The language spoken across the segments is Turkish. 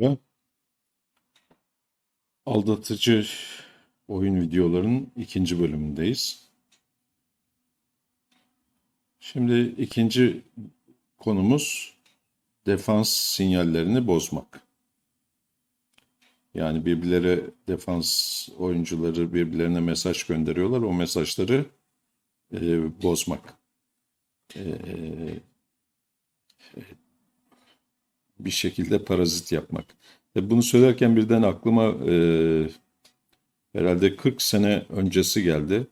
Ve aldatıcı oyun videolarının ikinci bölümündeyiz. Şimdi ikinci konumuz defans sinyallerini bozmak. Yani birbirleri defans oyuncuları birbirlerine mesaj gönderiyorlar. O mesajları e, bozmak. E, bir şekilde parazit yapmak. E, bunu söylerken birden aklıma e, herhalde 40 sene öncesi geldi.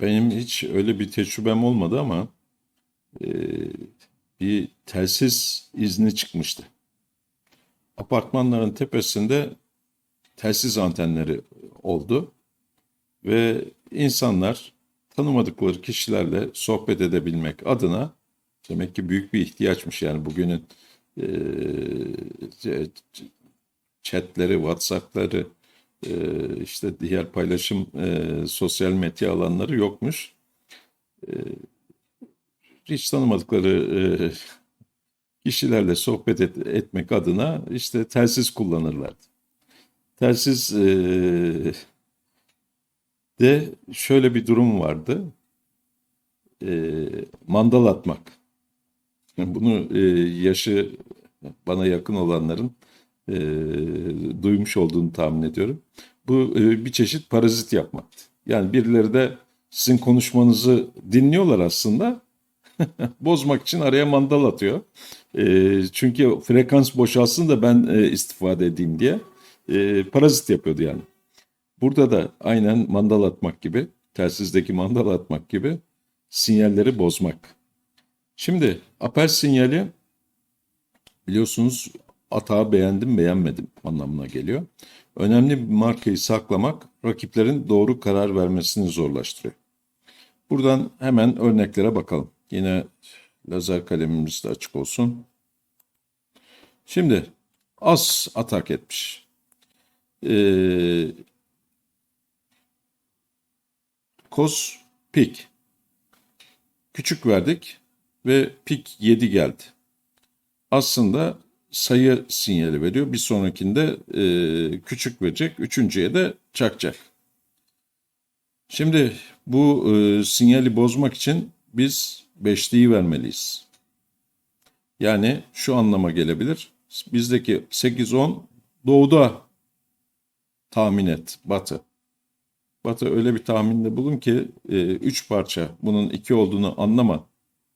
Benim hiç öyle bir tecrübem olmadı ama e, bir telsiz izni çıkmıştı. Apartmanların tepesinde telsiz antenleri oldu ve insanlar tanımadıkları kişilerle sohbet edebilmek adına demek ki büyük bir ihtiyaçmış yani bugünün e, chatleri, WhatsApp'ları, e, işte diğer paylaşım e, sosyal medya alanları yokmuş. E, hiç tanımadıkları e, kişilerle sohbet et- etmek adına işte telsiz kullanırlardı. Telsiz e, de şöyle bir durum vardı. E, mandal atmak. Bunu e, yaşı bana yakın olanların e, duymuş olduğunu tahmin ediyorum. Bu e, bir çeşit parazit yapmaktı. Yani birileri de sizin konuşmanızı dinliyorlar aslında. Bozmak için araya mandal atıyor. E, çünkü frekans boşalsın da ben e, istifade edeyim diye. E, parazit yapıyordu yani. Burada da aynen mandal atmak gibi, telsizdeki mandal atmak gibi sinyalleri bozmak. Şimdi apel sinyali biliyorsunuz atağı beğendim beğenmedim anlamına geliyor. Önemli bir markayı saklamak rakiplerin doğru karar vermesini zorlaştırıyor. Buradan hemen örneklere bakalım. Yine lazer kalemimiz de açık olsun. Şimdi az atak etmiş. Ee, Kos pik. Küçük verdik ve pik 7 geldi. Aslında sayı sinyali veriyor. Bir sonrakinde e, küçük verecek. Üçüncüye de çakacak. Şimdi bu e, sinyali bozmak için biz beşliği vermeliyiz. Yani şu anlama gelebilir. Bizdeki 8-10 doğuda tahmin et batı. Batı öyle bir tahminde bulun ki e, üç parça bunun iki olduğunu anlama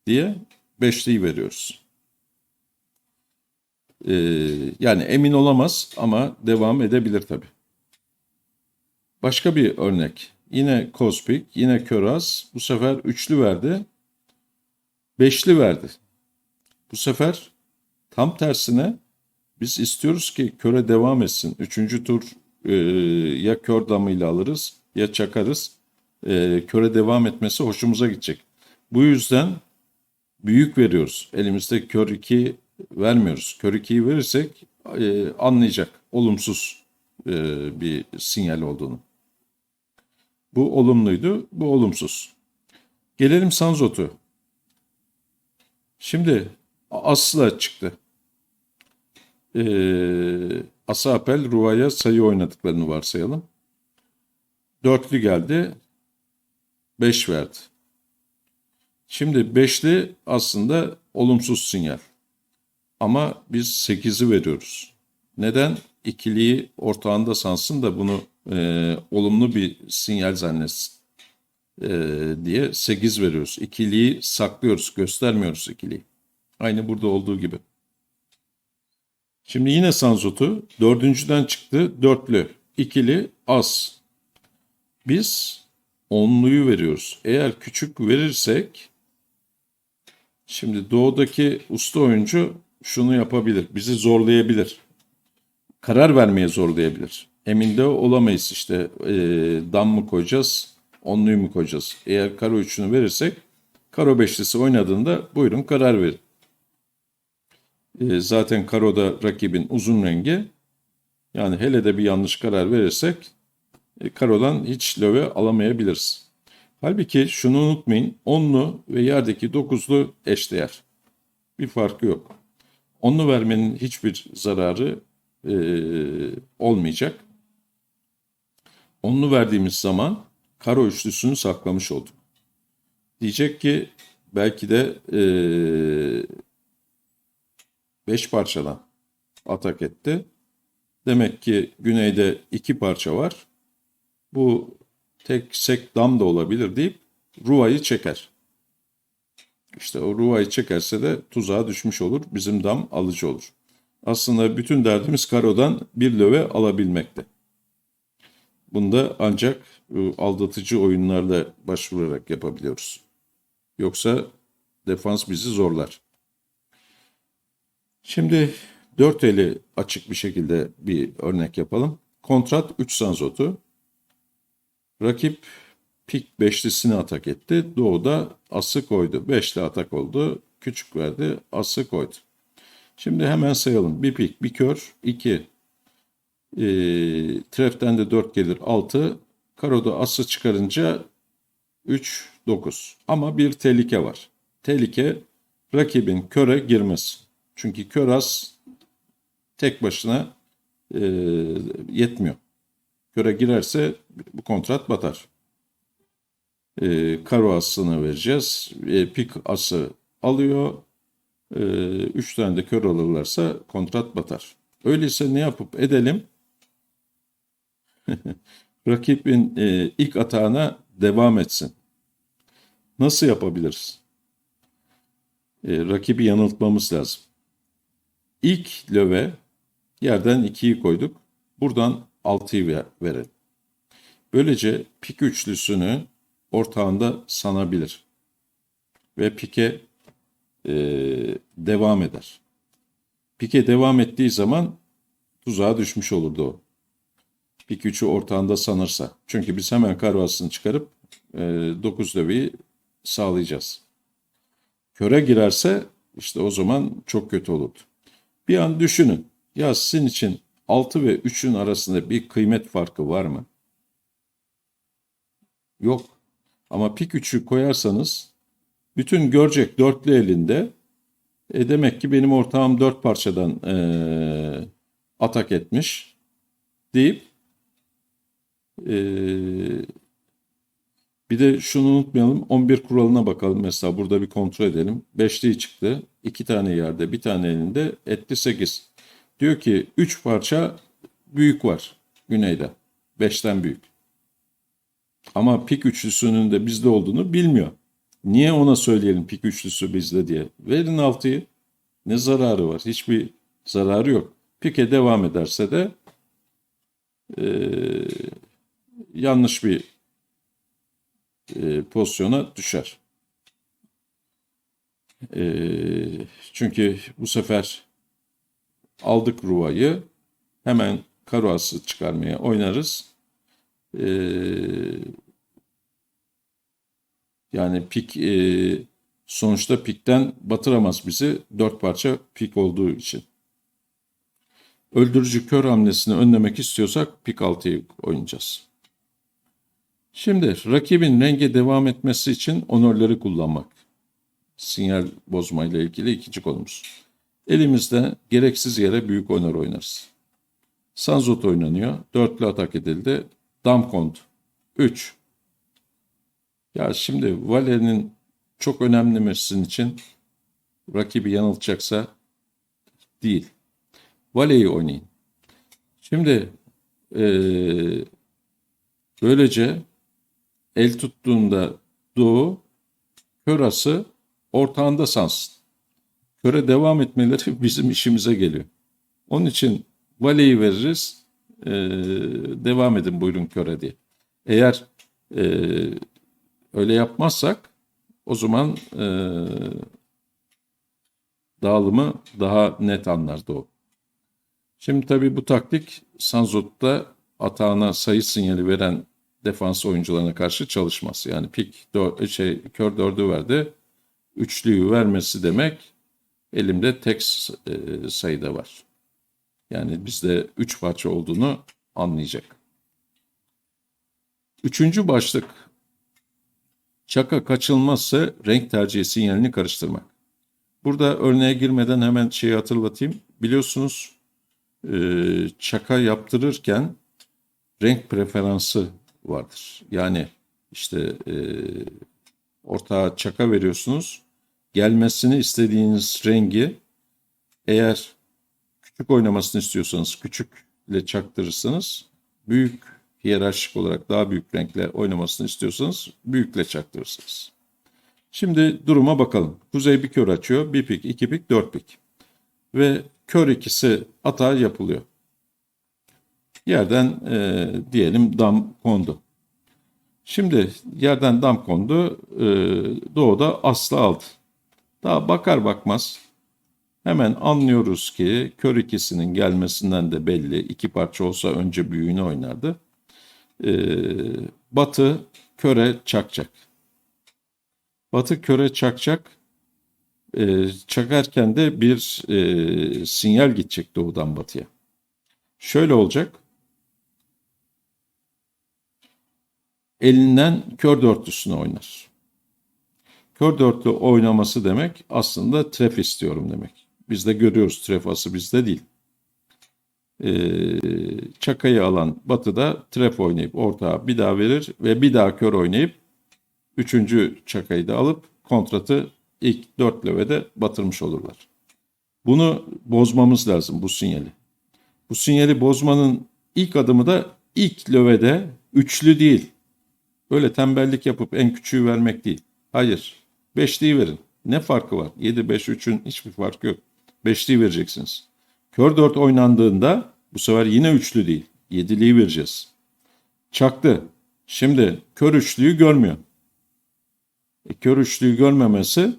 diye beşliği veriyoruz. E, yani emin olamaz ama devam edebilir tabii. Başka bir örnek. Yine Kospik, yine Köraz. Bu sefer üçlü verdi. Beşli verdi. Bu sefer tam tersine biz istiyoruz ki köre devam etsin. Üçüncü tur e, ya kör damıyla alırız ya çakarız. E, köre devam etmesi hoşumuza gidecek. Bu yüzden büyük veriyoruz. Elimizde kör 2 vermiyoruz. Kör 2'yi verirsek e, anlayacak olumsuz e, bir sinyal olduğunu. Bu olumluydu, bu olumsuz. Gelelim Sanzot'u. Şimdi Asla çıktı. Ee, Asapel Ruva'ya sayı oynadıklarını varsayalım. Dörtlü geldi. Beş verdi. Şimdi beşli aslında olumsuz sinyal. Ama biz sekizi veriyoruz. Neden? İkiliyi ortağında sansın da bunu e, olumlu bir sinyal zannetsin e, diye 8 veriyoruz. İkiliyi saklıyoruz, göstermiyoruz ikiliyi. Aynı burada olduğu gibi. Şimdi yine Sanzot'u dördüncüden çıktı. Dörtlü, ikili, az. Biz onluyu veriyoruz. Eğer küçük verirsek şimdi doğudaki usta oyuncu şunu yapabilir. Bizi zorlayabilir. Karar vermeye zorlayabilir. Emin de olamayız işte e, dam mı koyacağız, onluyu mu koyacağız. Eğer karo üçünü verirsek karo beşlisi oynadığında buyurun karar verin. E, zaten karoda rakibin uzun rengi. Yani hele de bir yanlış karar verirsek e, karodan hiç löve alamayabiliriz. Halbuki şunu unutmayın. Onlu ve yerdeki dokuzlu eşdeğer. Bir farkı yok. Onlu vermenin hiçbir zararı e, olmayacak. Onlu verdiğimiz zaman karo üçlüsünü saklamış olduk. Diyecek ki belki de e, beş parçadan atak etti. Demek ki güneyde iki parça var. Bu tek sek dam da olabilir deyip Ruva'yı çeker. İşte o Ruva'yı çekerse de tuzağa düşmüş olur. Bizim dam alıcı olur. Aslında bütün derdimiz karodan bir löve alabilmekte. Bunda ancak e, aldatıcı oyunlarla başvurarak yapabiliyoruz. Yoksa defans bizi zorlar. Şimdi dört eli açık bir şekilde bir örnek yapalım. Kontrat 3 sanzotu. Rakip pik beşlisini atak etti. Doğuda ası koydu. Beşli atak oldu. Küçük verdi. Ası koydu. Şimdi hemen sayalım. Bir pik, bir kör, iki. E, treften de 4 gelir 6. Karoda ası çıkarınca 3, 9. Ama bir tehlike var. Tehlike rakibin köre girmesi. Çünkü kör as tek başına e, yetmiyor. Köre girerse bu kontrat batar. E, karo asını vereceğiz. E, pik ası alıyor. E, üç tane de kör alırlarsa kontrat batar. Öyleyse ne yapıp edelim? Rakibin e, ilk atağına devam etsin. Nasıl yapabiliriz? E, rakibi yanıltmamız lazım. İlk löve yerden 2'yi koyduk. Buradan 6'yı ver, verelim. Böylece pik üçlüsünü ortağında sanabilir. Ve pike e, devam eder. Pike devam ettiği zaman tuzağa düşmüş olurdu o. Pik 3'ü ortağında sanırsa. Çünkü biz hemen karvasını çıkarıp e, 9 löveyi sağlayacağız. Köre girerse işte o zaman çok kötü olurdu. Bir an düşünün. Ya sizin için 6 ve 3'ün arasında bir kıymet farkı var mı? Yok. Ama pik 3'ü koyarsanız bütün görecek dörtlü elinde e demek ki benim ortağım dört parçadan e, atak etmiş deyip e, bir de şunu unutmayalım 11 kuralına bakalım mesela burada bir kontrol edelim. Beşliği çıktı. iki tane yerde bir tane elinde etti 8. Diyor ki 3 parça büyük var güneyde. 5'ten büyük. Ama pik üçlüsünün de bizde olduğunu bilmiyor. Niye ona söyleyelim pik üçlüsü bizde diye? Verin altıyı. Ne zararı var? Hiçbir zararı yok. Pike devam ederse de e, yanlış bir e, pozisyona düşer. E, çünkü bu sefer aldık ruvayı hemen karuası çıkarmaya oynarız. E, yani pik e, sonuçta pikten batıramaz bizi dört parça pik olduğu için. Öldürücü kör hamlesini önlemek istiyorsak pik 6'yı oynayacağız. Şimdi rakibin renge devam etmesi için onörleri kullanmak. Sinyal bozma ile ilgili ikinci konumuz. Elimizde gereksiz yere büyük onör oynarız. Sanzot oynanıyor. Dörtlü atak edildi. Dam kondu. 3. Ya şimdi Vale'nin çok önemli mi sizin için? Rakibi yanıltacaksa değil. Vale'yi oynayın. Şimdi ee, böylece el tuttuğunda Doğu körası ortağında sansın. Köre devam etmeleri bizim işimize geliyor. Onun için valeyi veririz. E, devam edin buyurun köre diye. Eğer e, öyle yapmazsak o zaman e, dağılımı daha net anlar Doğu. Şimdi tabii bu taktik Sanzot'ta atağına sayı sinyali veren defans oyuncularına karşı çalışmaz. Yani pik dör, şey, kör dördü verdi. Üçlüyü vermesi demek elimde tek e, sayıda var. Yani bizde üç parça olduğunu anlayacak. Üçüncü başlık. Çaka kaçılmazsa renk tercihi sinyalini karıştırmak. Burada örneğe girmeden hemen şeyi hatırlatayım. Biliyorsunuz e, çaka yaptırırken renk preferansı vardır. Yani işte e, ortağa çaka veriyorsunuz. Gelmesini istediğiniz rengi eğer küçük oynamasını istiyorsanız küçükle çaktırırsanız büyük hiyerarşik olarak daha büyük renkle oynamasını istiyorsanız büyükle çaktırırsınız. Şimdi duruma bakalım. Kuzey bir kör açıyor. Bir pik, iki pik, dört pik. Ve kör ikisi hata yapılıyor. Yerden e, diyelim dam kondu. Şimdi yerden dam kondu. E, doğuda aslı aldı. Daha bakar bakmaz hemen anlıyoruz ki kör ikisinin gelmesinden de belli. İki parça olsa önce büyüğünü oynardı. E, batı köre çakacak. Batı köre çakacak. E, çakarken de bir e, sinyal gidecek doğudan batıya. Şöyle olacak. Elinden kör dörtlüsünü oynar. Kör dörtlü oynaması demek aslında tref istiyorum demek. Biz de görüyoruz tref ası bizde değil. Ee, çakayı alan batıda tref oynayıp ortağa bir daha verir ve bir daha kör oynayıp üçüncü çakayı da alıp kontratı ilk dört lövede batırmış olurlar. Bunu bozmamız lazım bu sinyali. Bu sinyali bozmanın ilk adımı da ilk lövede üçlü değil. Öyle tembellik yapıp en küçüğü vermek değil. Hayır. Beşliği verin. Ne farkı var? 7, 5, 3'ün hiçbir farkı yok. Beşliği vereceksiniz. Kör dört oynandığında bu sefer yine üçlü değil. Yediliği vereceğiz. Çaktı. Şimdi kör üçlüyü görmüyor. E, kör üçlüyü görmemesi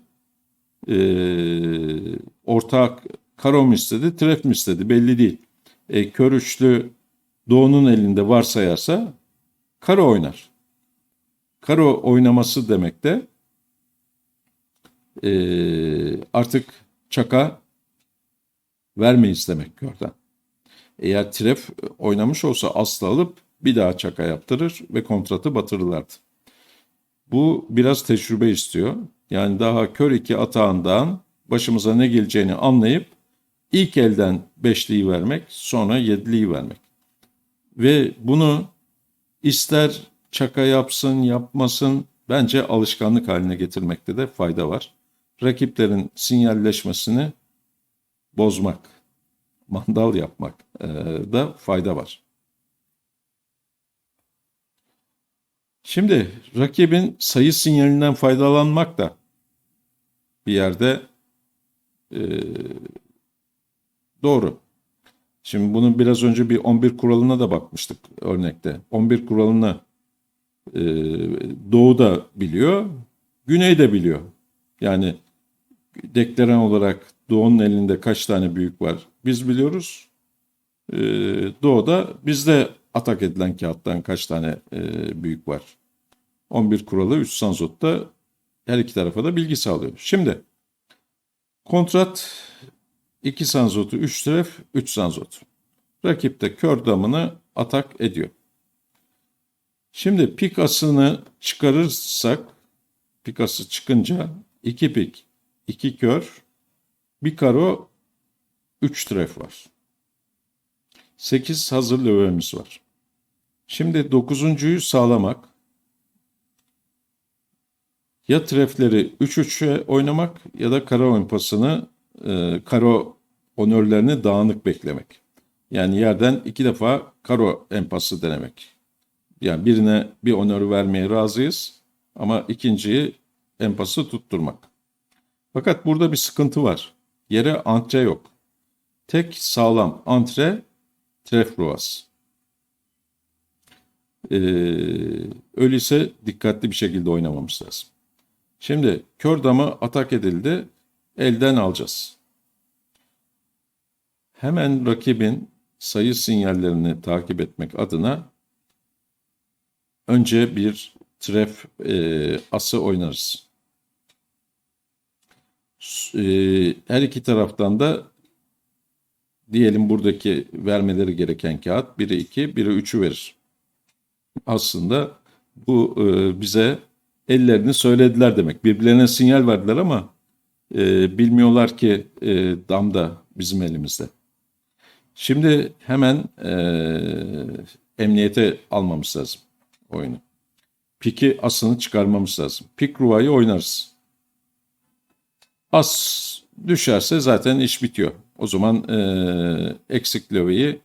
e, ortak karo mu istedi, tref mi istedi belli değil. E, kör üçlü doğunun elinde varsayarsa karo oynar. Karo oynaması demek de e, artık çaka vermeyiz demek körden. Eğer tref oynamış olsa asla alıp bir daha çaka yaptırır ve kontratı batırırlardı. Bu biraz tecrübe istiyor. Yani daha kör iki atağından başımıza ne geleceğini anlayıp ilk elden beşliği vermek, sonra yediliği vermek. Ve bunu ister çaka yapsın, yapmasın bence alışkanlık haline getirmekte de fayda var. Rakiplerin sinyalleşmesini bozmak, mandal yapmak e, da fayda var. Şimdi rakibin sayı sinyalinden faydalanmak da bir yerde e, doğru. Şimdi bunun biraz önce bir 11 kuralına da bakmıştık örnekte. 11 kuralını e, Doğu da biliyor, Güney de biliyor. Yani deklaren olarak Doğu'nun elinde kaç tane büyük var biz biliyoruz. E, Doğu'da bizde atak edilen kağıttan kaç tane e, büyük var. 11 kuralı 3 sanzotta her iki tarafa da bilgi sağlıyor. Şimdi kontrat 2 sanzotu 3 tref 3 sanzot. Rakip de kör damını atak ediyor. Şimdi pik asını çıkarırsak pik ası çıkınca 2 pik 2 kör bir karo 3 tref var. 8 hazır lövemiz var. Şimdi dokuzuncuyu sağlamak ya trefleri 3-3'e oynamak ya da kara oyun e, karo onörlerini dağınık beklemek. Yani yerden iki defa karo empası denemek. Yani birine bir onör vermeye razıyız ama ikinciyi empası tutturmak. Fakat burada bir sıkıntı var. Yere antre yok. Tek sağlam antre tref ruvas. Ee, öyleyse dikkatli bir şekilde oynamamız lazım. Şimdi kör damı atak edildi. Elden alacağız. Hemen rakibin sayı sinyallerini takip etmek adına önce bir tref e, ası oynarız. E, her iki taraftan da diyelim buradaki vermeleri gereken kağıt biri 2, biri 3'ü verir. Aslında bu e, bize ellerini söylediler demek. Birbirlerine sinyal verdiler ama e, bilmiyorlar ki e, dam da bizim elimizde. Şimdi hemen emniyete almamız lazım oyunu. Piki asını çıkarmamız lazım. Pik ruvayı oynarız. As düşerse zaten iş bitiyor. O zaman e, eksik löveyi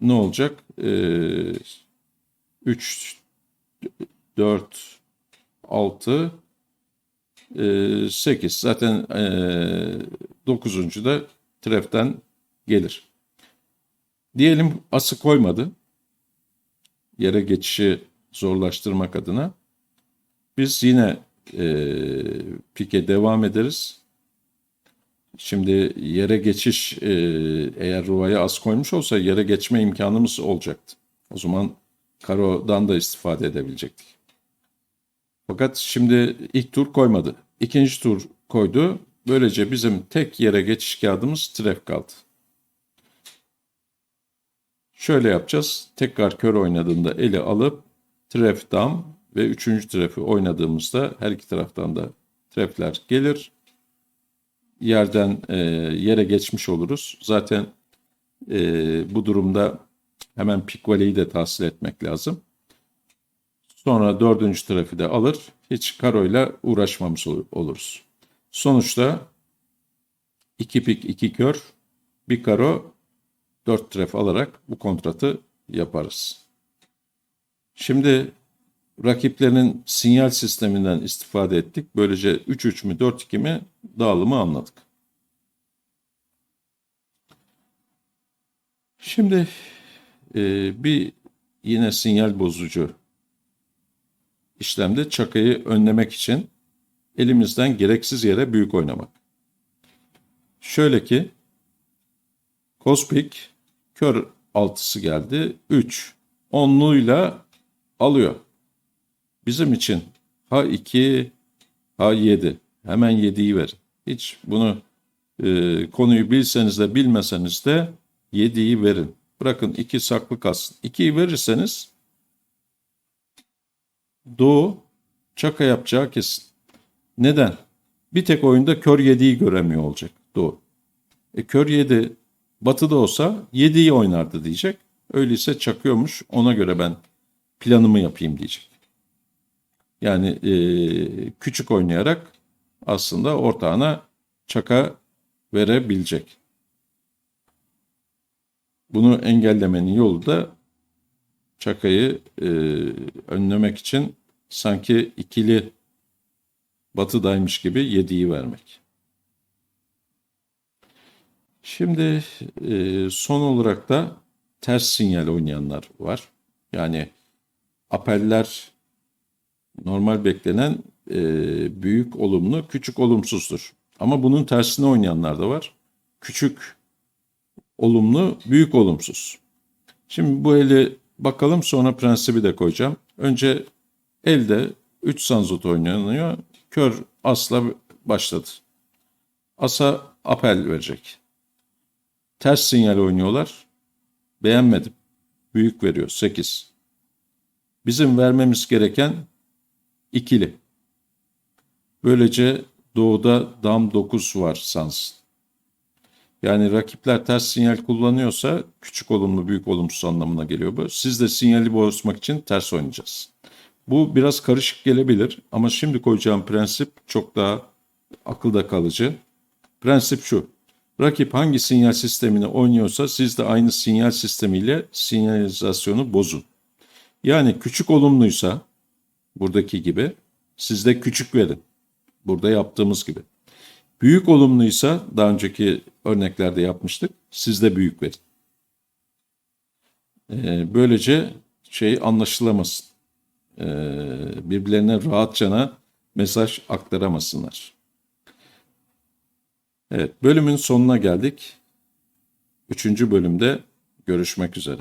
ne olacak? E, 3, 4, 6, e, 8. Zaten e, 9. da treften gelir. Diyelim ası koymadı. Yere geçişi zorlaştırmak adına. Biz yine e, pike devam ederiz. Şimdi yere geçiş e, eğer ruvaya az koymuş olsa yere geçme imkanımız olacaktı. O zaman karodan da istifade edebilecektik. Fakat şimdi ilk tur koymadı. İkinci tur koydu. Böylece bizim tek yere geçiş kağıdımız tref kaldı. Şöyle yapacağız. Tekrar kör oynadığında eli alıp tref dam ve üçüncü trefi oynadığımızda her iki taraftan da trefler gelir. Yerden e, yere geçmiş oluruz. Zaten e, bu durumda hemen pik valeyi de tahsil etmek lazım. Sonra dördüncü trefi de alır. Hiç karoyla uğraşmamış ol- oluruz. Sonuçta iki pik iki kör bir karo 4 tref alarak bu kontratı yaparız. Şimdi rakiplerinin sinyal sisteminden istifade ettik. Böylece 3-3 mü 4-2 mi dağılımı anladık. Şimdi e, bir yine sinyal bozucu işlemde çakayı önlemek için elimizden gereksiz yere büyük oynamak. Şöyle ki Kospik kör altısı geldi. 3. Onluyla alıyor. Bizim için H2, H7. Hemen 7'yi verin. Hiç bunu e, konuyu bilseniz de bilmeseniz de 7'yi verin. Bırakın 2 saklı kalsın. 2'yi verirseniz Doğu çaka yapacağı kesin. Neden? Bir tek oyunda kör 7'yi göremiyor olacak Doğu. E, kör 7 Batı'da olsa 7'yi oynardı diyecek. Öyleyse çakıyormuş ona göre ben planımı yapayım diyecek. Yani e, küçük oynayarak aslında ortağına çaka verebilecek. Bunu engellemenin yolu da çakayı e, önlemek için sanki ikili batıdaymış gibi 7'yi vermek. Şimdi e, son olarak da ters sinyal oynayanlar var. Yani apeller normal beklenen e, büyük olumlu, küçük olumsuzdur. Ama bunun tersine oynayanlar da var. Küçük olumlu, büyük olumsuz. Şimdi bu eli bakalım sonra prensibi de koyacağım. Önce elde 3 sanzot oynanıyor. Kör asla başladı. Asa apel verecek. Ters sinyal oynuyorlar. Beğenmedim. Büyük veriyor 8. Bizim vermemiz gereken ikili. Böylece doğuda dam 9 var sans. Yani rakipler ters sinyal kullanıyorsa küçük olumlu büyük olumsuz anlamına geliyor bu. Siz de sinyali bozmak için ters oynayacağız. Bu biraz karışık gelebilir ama şimdi koyacağım prensip çok daha akılda kalıcı. Prensip şu. Rakip hangi sinyal sistemini oynuyorsa siz de aynı sinyal sistemiyle sinyalizasyonu bozun. Yani küçük olumluysa buradaki gibi siz de küçük verin. Burada yaptığımız gibi. Büyük olumluysa daha önceki örneklerde yapmıştık. Siz de büyük verin. Ee, böylece şey anlaşılamasın. Ee, birbirlerine rahatçana mesaj aktaramasınlar. Evet, bölümün sonuna geldik. Üçüncü bölümde görüşmek üzere.